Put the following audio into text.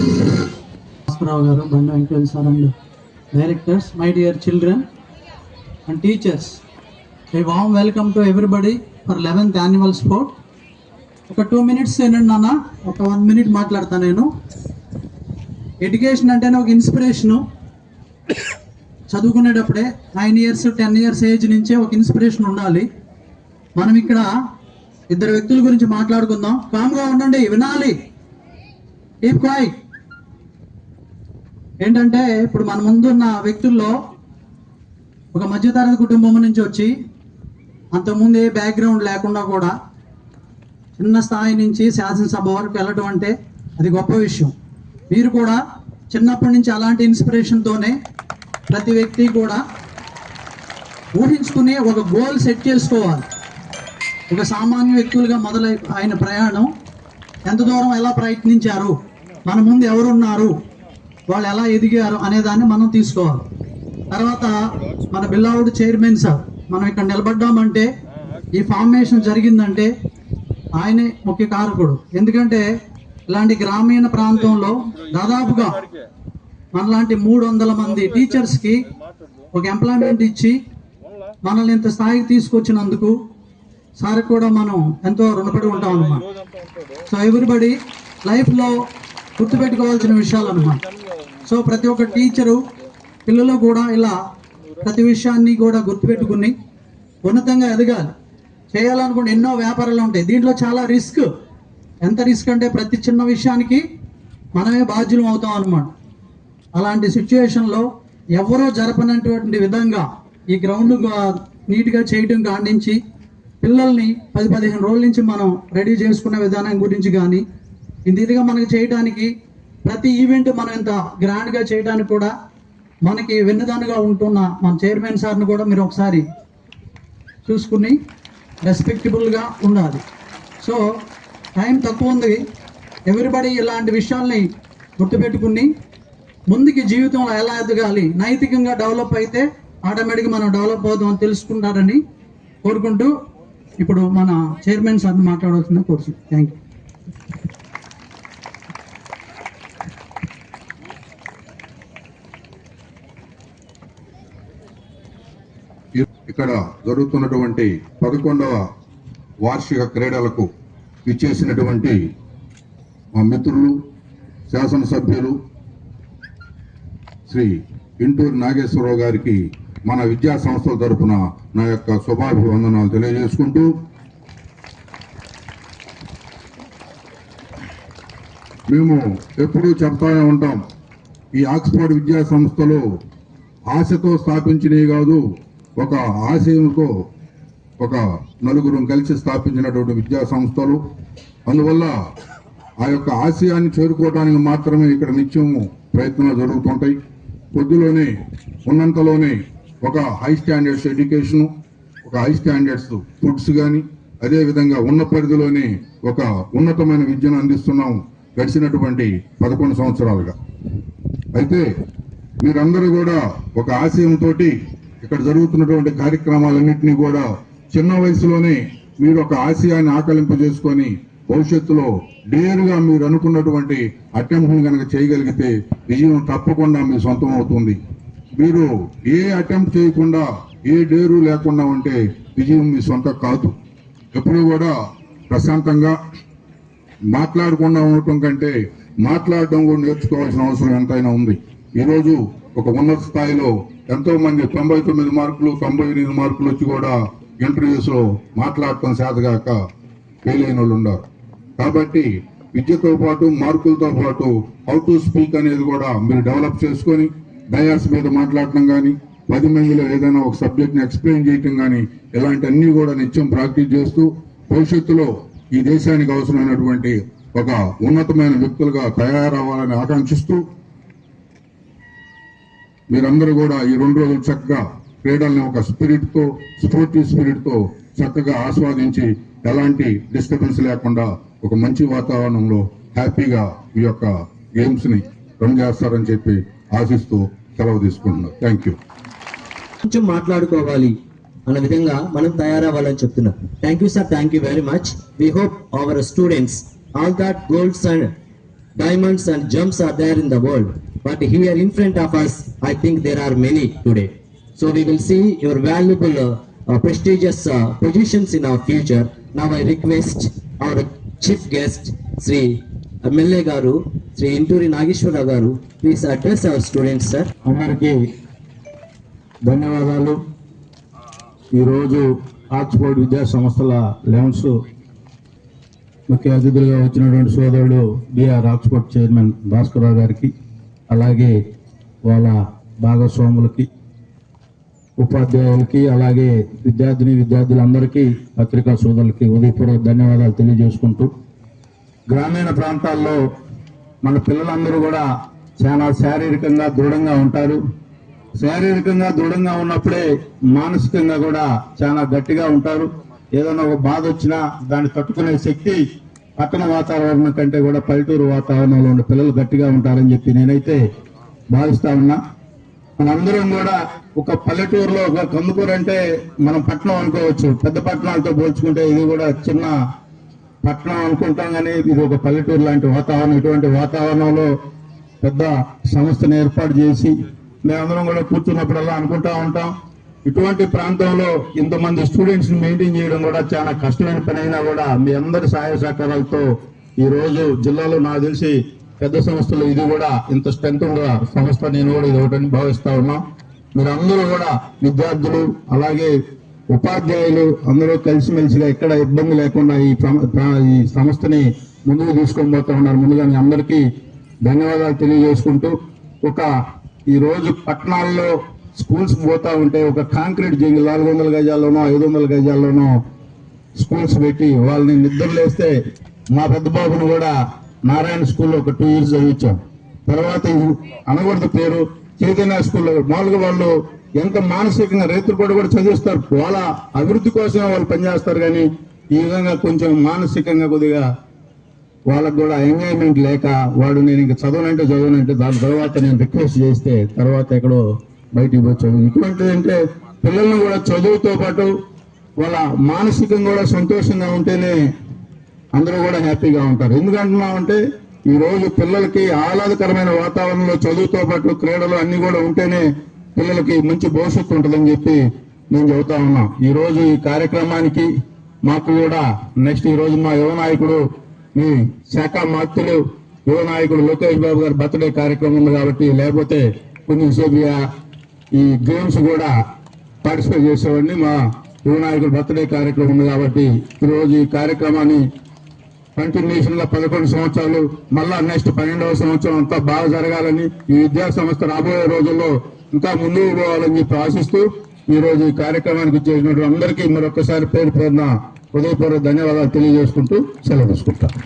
Bhaskararao garu Bandi Venkateswara sir and directors my dear children and teachers a warm welcome to everybody for eleventh annual sport ఒక two minutes ఏనండి నాన్న ఒక one minute మాట్లాడతాను నేను. Education అంటేనే ఒక inspiration చదువుకునేటప్పుడే nine years ten years age నుంచే ఒక ఇన్స్పిరేషన్ ఉండాలి. మనం ఇక్కడ ఇద్దరు వ్యక్తుల గురించి మాట్లాడుకుందాం. కామ్గా ఉండండి వినాలి. కీప్ కాయ్ ఏంటంటే ఇప్పుడు మన ముందున్న వ్యక్తుల్లో ఒక మధ్యతరగతి కుటుంబం నుంచి వచ్చి అంతకుముందు ఏ బ్యాక్గ్రౌండ్ లేకుండా కూడా చిన్న స్థాయి నుంచి శాసనసభ వరకు వెళ్ళడం అంటే అది గొప్ప విషయం. మీరు కూడా చిన్నప్పటి నుంచి అలాంటి ఇన్స్పిరేషన్తోనే ప్రతి వ్యక్తి కూడా ఊహించుకుని ఒక గోల్ సెట్ చేసుకోవాలి. ఒక సామాన్య వ్యక్తులుగా మొదలై ఆయన ప్రయాణం ఎంత దూరం ఎలా ప్రయత్నించారు? మన ముందు ఎవరున్నారు? వాళ్ళు ఎలా ఎదిగారు అనేదాన్ని మనం తీసుకోవాలి. తర్వాత మన బిల్లావుడు చైర్మన్ సార్ మనం ఇక్కడ నిలబడ్డామంటే ఈ ఫార్మేషన్ జరిగిందంటే ఆయనే ముఖ్య కారకుడు. ఎందుకంటే ఇలాంటి గ్రామీణ ప్రాంతంలో దాదాపుగా మనలాంటి మూడు వందల మంది టీచర్స్కి ఒక ఎంప్లాయ్మెంట్ ఇచ్చి మనల్ని ఇంత స్థాయికి తీసుకొచ్చినందుకు సార్ కూడా మనం ఎంతో రుణపడి ఉంటాం అన్నమాట. సో ఎవ్రీబడి లైఫ్లో గుర్తుపెట్టుకోవాల్సిన విషయాలు అన్నమాట సో ప్రతి ఒక్క టీచరు పిల్లలు కూడా ఇలా ప్రతి విషయాన్ని కూడా గుర్తుపెట్టుకుని ఉన్నతంగా ఎదగాలి. చేయాలనుకుంటే ఎన్నో వ్యాపారాలు ఉంటాయి. దీంట్లో చాలా రిస్క్. ఎంత రిస్క్ అంటే ప్రతి చిన్న విషయానికి మనమే బాధ్యులం అవుతాం అనమాట అలాంటి సిచ్యువేషన్లో ఎవరో జరపనటువంటి విధంగా ఈ గ్రౌండ్ నీట్గా చేయడం కానించి పిల్లల్ని పది పదిహేను రోజుల నుంచి మనం రెడీ చేసుకునే విధానం గురించి కానీ ఇంతగా మనకు చేయడానికి ప్రతి ఈవెంట్ మనం ఇంత గ్రాండ్గా చేయడానికి కూడా మనకి వెన్నుదానుగా ఉంటున్న మన చైర్మన్ సార్ని కూడా మీరు ఒకసారి చూసుకుని రెస్పెక్టబుల్గా ఉండాలి. సో టైం తక్కువ ఉంది. ఎవరిబడి ఇలాంటి విషయాల్ని గుర్తుపెట్టుకుని ముందుకి జీవితంలో ఎలా ఎదగాలి నైతికంగా డెవలప్ అయితే ఆటోమేటిక్గా మనం డెవలప్ అవుతామని తెలుసుకుంటారని కోరుకుంటూ ఇప్పుడు మన చైర్మన్ సార్ని మాట్లాడవలసిందే కోరుచు థ్యాంక్ యూ ఇక్కడ జరుగుతున్నటువంటి పదకొండవ వార్షిక క్రీడలకు ఇచ్చేసినటువంటి మా మిత్రులు శాసనసభ్యులు శ్రీ ఇంటూరు నాగేశ్వరరావు గారికి మన విద్యా సంస్థల తరఫున నా యొక్క శుభాభివందనాలు తెలియజేసుకుంటూ మేము ఎప్పుడూ చెప్తానే ఉంటాం ఈ ఆక్స్ఫర్డ్ విద్యా సంస్థలు ఆశతో స్థాపించినవి కాదు ఒక ఆశయంతో ఒక నలుగురు కలిసి స్థాపించినటువంటి విద్యా సంస్థలు. అందువల్ల ఆ యొక్క ఆశయాన్ని చేరుకోవడానికి మాత్రమే ఇక్కడ నిత్యము ప్రయత్నాలు జరుగుతుంటాయి. కొద్దిలోనే ఉన్నంతలోనే ఒక హై స్టాండర్డ్స్ ఎడ్యుకేషను ఒక హై స్టాండర్డ్స్ ఫుడ్స్ కానీ అదేవిధంగా ఉన్న పరిధిలోనే ఒక ఉన్నతమైన విద్యను అందిస్తున్నాం గడిచినటువంటి పదకొండు సంవత్సరాలుగా. అయితే మీరందరూ కూడా ఒక ఆశయంతో ఇక్కడ జరుగుతున్నటువంటి కార్యక్రమాలన్నింటినీ కూడా చిన్న వయసులోనే మీరు ఒక ఆశయాన్ని ఆకలింపు చేసుకొని భవిష్యత్తులో డేరుగా మీరు అనుకున్నటువంటి అటెంప్ట్ని కనుక చేయగలిగితే విజయం తప్పకుండా మీ సొంతం అవుతుంది. మీరు ఏ అటెంప్ట్ చేయకుండా ఏ డేరు లేకుండా ఉంటే విజయం మీ సొంతం కాదు. ఎప్పుడు కూడా ప్రశాంతంగా మాట్లాడకుండా ఉండటం కంటే మాట్లాడడం కూడా నేర్చుకోవాల్సిన అవసరం ఎంతైనా ఉంది. ఈరోజు ఒక ఉన్నత స్థాయిలో ఎంతో మంది తొంభై తొమ్మిది మార్కులు తొంభై ఎనిమిది మార్కులు వచ్చి కూడా ఇంటర్వ్యూస్లో మాట్లాడటం చేతగాక ఫెయిల్ అయిన వాళ్ళు ఉన్నారు. కాబట్టి విద్యతో పాటు మార్కులతో పాటు హౌ టు స్పీక్ అనేది కూడా మీరు డెవలప్ చేసుకొని డయాస్ మీద మాట్లాడటం కానీ పది మందిలో ఏదైనా ఒక సబ్జెక్ట్ని ఎక్స్ప్లెయిన్ చేయటం కానీ ఇలాంటివన్నీ కూడా నిత్యం ప్రాక్టీస్ చేస్తూ భవిష్యత్తులో ఈ దేశానికి అవసరమైనటువంటి ఒక ఉన్నతమైన వ్యక్తులుగా తయారవ్వాలని ఆకాంక్షిస్తూ మీరందరూ కూడా ఈ రెండు రోజులు చక్కగా క్రీడల్ని ఒక స్పిరిట్తో స్పోర్టివ్ స్పిరిట్తో చక్కగా ఆస్వాదించి ఎలాంటి డిస్టర్బెన్స్ లేకుండా ఒక మంచి వాతావరణంలో హ్యాపీగా ఈ యొక్క గేమ్స్ని రన్ చేస్తారని చెప్పి ఆశిస్తూ సెలవు తీసుకుంటున్నాను. థ్యాంక్ యూ కొంచెం మాట్లాడుకోవాలి అన్న విధంగా మనం తయారవ్వాలని చెప్తున్నాం. Thank you sir thank you very much we hope our students all that golds and diamonds and jumps are there in the world but here in front of us, I think there are many today. So we will see your valuable, uh, prestigious uh, positions in our future. Now I request our chief guest, Sri MLA Garu, Sri Inturi Nageshwara Garu, please address our students, sir. అందరికీ ధన్యవాదాలు ఈరోజు Oxford విద్యా సంస్థల elevens ముఖ్య అతిథులుగా వచ్చినటువంటి సోదరుడు BR Oxford chairman Bhaskara Rao గారికి అలాగే వాళ్ళ భాగస్వాములకి ఉపాధ్యాయులకి అలాగే విద్యార్థిని విద్యార్థులందరికీ పత్రికా సోదరులకి ఉదయపూర్వక ధన్యవాదాలు తెలియజేసుకుంటూ గ్రామీణ ప్రాంతాల్లో మన పిల్లలందరూ కూడా చాలా శారీరకంగా దృఢంగా ఉంటారు. శారీరకంగా దృఢంగా ఉన్నప్పుడే మానసికంగా కూడా చాలా గట్టిగా ఉంటారు. ఏదైనా ఒక బాధ వచ్చినా దాన్ని తట్టుకునే శక్తి పట్టణ వాతావరణం కంటే కూడా పల్లెటూరు వాతావరణంలో ఉండే పిల్లలు గట్టిగా ఉంటారని చెప్పి నేనైతే భావిస్తా ఉన్నా. మనందరం కూడా ఒక పల్లెటూరులో ఒక కందుకూరు అంటే మనం పట్టణం అనుకోవచ్చు. పెద్ద పట్టణాలతో పోల్చుకుంటే ఇది కూడా చిన్న పట్టణం అనుకుంటాం కానీ ఇది ఒక పల్లెటూరు లాంటి వాతావరణం. ఇటువంటి వాతావరణంలో పెద్ద సంస్థను ఏర్పాటు చేసి మేమందరం కూడా కూర్చున్నప్పుడల్లా అనుకుంటా ఉంటాం. ఇటువంటి ప్రాంతంలో ఇంతమంది స్టూడెంట్స్ని మెయింటైన్ చేయడం కూడా చాలా కష్టమైన పని అయినా కూడా మీ అందరి సహాయ సహకారాలతో ఈ రోజు జిల్లాలో నాకు తెలిసి పెద్ద సంస్థలు ఇది కూడా ఇంత స్ట్రెంత్ ఉన్న సంస్థ. నేను కూడా ఇది ఒకటని భావిస్తా ఉన్నాం. మీరందరూ కూడా విద్యార్థులు అలాగే ఉపాధ్యాయులు అందరూ కలిసిమెలిసిగా ఎక్కడ ఇబ్బంది లేకుండా ఈ ప్ర- ఈ సంస్థని ముందుకు తీసుకొని పోతా ఉన్నారు. ముందుగా మీ అందరికీ ధన్యవాదాలు తెలియజేసుకుంటూ ఒక ఈ రోజు పట్టణాల్లో స్కూల్స్ పోతా ఉంటే ఒక కాంక్రీట్ జంగిల్ నాలుగు వందల గజాల్లోనో ఐదు వందల గజాల్లోనో స్కూల్స్ పెట్టి వాళ్ళని నిద్రలేస్తే మా పెద్ద బాబును కూడా నారాయణ స్కూల్లో ఒక టూ ఇయర్స్ చదివించాం. తర్వాత ఇది అనకూడదు పేరు చైతన్య స్కూల్లో మామూలుగా వాళ్ళు ఎంత మానసికంగా రైతులు కూడా కూడా చదివిస్తారు. వాళ్ళ అభివృద్ధి కోసం వాళ్ళు పనిచేస్తారు కానీ ఈ విధంగా కొంచెం మానసికంగా కొద్దిగా వాళ్ళకు కూడా ఎంజాయ్మెంట్ లేక వాడు నేను ఇంకా చదవనంటే చదవనంటే దాని తర్వాత నేను రిక్వెస్ట్ చేస్తే తర్వాత ఎక్కడో బయటికి పోయి చదువు ఇటువంటిది అంటే పిల్లలను కూడా చదువుతో పాటు వాళ్ళ మానసికంగా కూడా సంతోషంగా ఉంటేనే అందరూ కూడా హ్యాపీగా ఉంటారు. ఎందుకంటున్నామంటే ఈ రోజు పిల్లలకి ఆహ్లాదకరమైన వాతావరణంలో చదువుతో పాటు క్రీడలు అన్ని కూడా ఉంటేనే పిల్లలకి మంచి భవిష్యత్తు ఉంటుందని చెప్పి నేను చెబుతా ఉన్నా. ఈ రోజు ఈ కార్యక్రమానికి మాకు కూడా నెక్స్ట్ ఈ రోజు మా యువ నాయకుడు మీ శాఖ మాత్రులు యువ నాయకుడు లోకేష్ బాబు గారి బర్త్డే కార్యక్రమం ఉంది కాబట్టి లేకపోతే కొంచెం సేపు ఈ గేమ్స్ కూడా పార్టిసిపేట్ చేసేవాడిని. మా యువనాయకుడు బర్త్డే కార్యక్రమం ఉంది కాబట్టి ఈరోజు ఈ కార్యక్రమాన్ని కంటిన్యూషన్లో పదకొండు సంవత్సరాలు మళ్ళా నెక్స్ట్ పన్నెండవ సంవత్సరం అంతా బాగా జరగాలని ఈ విద్యా సంస్థ రాబోయే రోజుల్లో ఇంకా ముందుకు పోవాలని చెప్పి ఆశిస్తూ ఈ ఈ కార్యక్రమానికి చేసినటువంటి అందరికీ మరొకసారి పేరు పేరున హృదయపూర్వక ధన్యవాదాలు తెలియజేసుకుంటూ సెలవు తీసుకుంటాను.